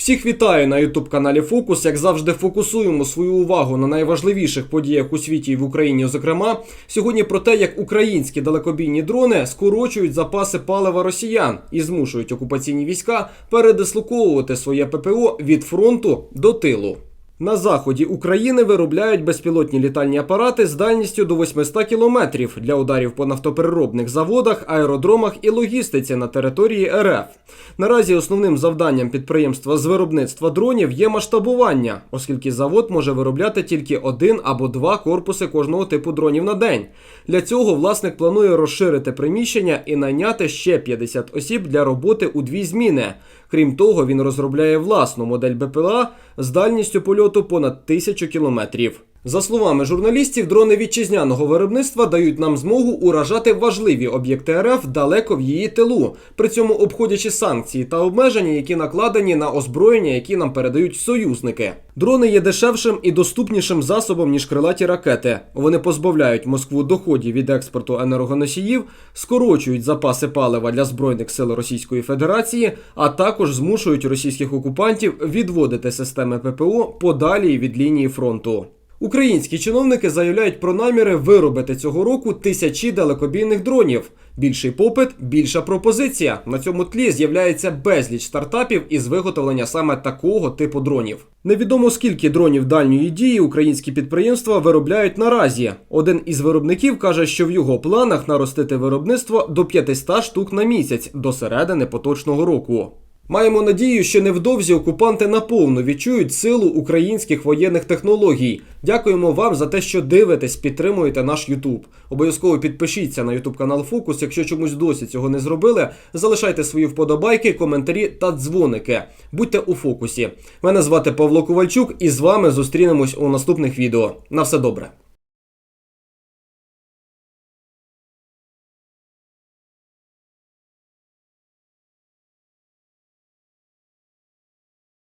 Всіх вітаю на ютуб-каналі Фокус. Як завжди, фокусуємо свою увагу на найважливіших подіях у світі і в Україні. Зокрема, сьогодні про те, як українські далекобійні дрони скорочують запаси палива росіян і змушують окупаційні війська передислоковувати своє ППО від фронту до тилу. На заході України виробляють безпілотні літальні апарати з дальністю до 800 кілометрів для ударів по нафтопереробних заводах, аеродромах і логістиці на території РФ. Наразі основним завданням підприємства з виробництва дронів є масштабування, оскільки завод може виробляти тільки один або два корпуси кожного типу дронів на день. Для цього власник планує розширити приміщення і найняти ще 50 осіб для роботи у дві зміни. Крім того, він розробляє власну модель БПЛА з дальністю польоту понад тисячу кілометрів. За словами журналістів, дрони вітчизняного виробництва дають нам змогу уражати важливі об'єкти РФ далеко в її тилу, при цьому обходячи санкції та обмеження, які накладені на озброєння, які нам передають союзники. Дрони є дешевшим і доступнішим засобом ніж крилаті ракети. Вони позбавляють Москву доходів від експорту енергоносіїв, скорочують запаси палива для збройних сил Російської Федерації, а також змушують російських окупантів відводити системи ППО подалі від лінії фронту. Українські чиновники заявляють про наміри виробити цього року тисячі далекобійних дронів. Більший попит, більша пропозиція. На цьому тлі з'являється безліч стартапів із виготовлення саме такого типу дронів. Невідомо скільки дронів дальньої дії українські підприємства виробляють наразі. Один із виробників каже, що в його планах наростити виробництво до 500 штук на місяць до середини поточного року. Маємо надію, що невдовзі окупанти наповну відчують силу українських воєнних технологій. Дякуємо вам за те, що дивитесь, підтримуєте наш Ютуб. Обов'язково підпишіться на Ютуб канал Фокус. Якщо чомусь досі цього не зробили, залишайте свої вподобайки, коментарі та дзвоники. Будьте у фокусі. Мене звати Павло Ковальчук, і з вами зустрінемось у наступних відео. На все добре.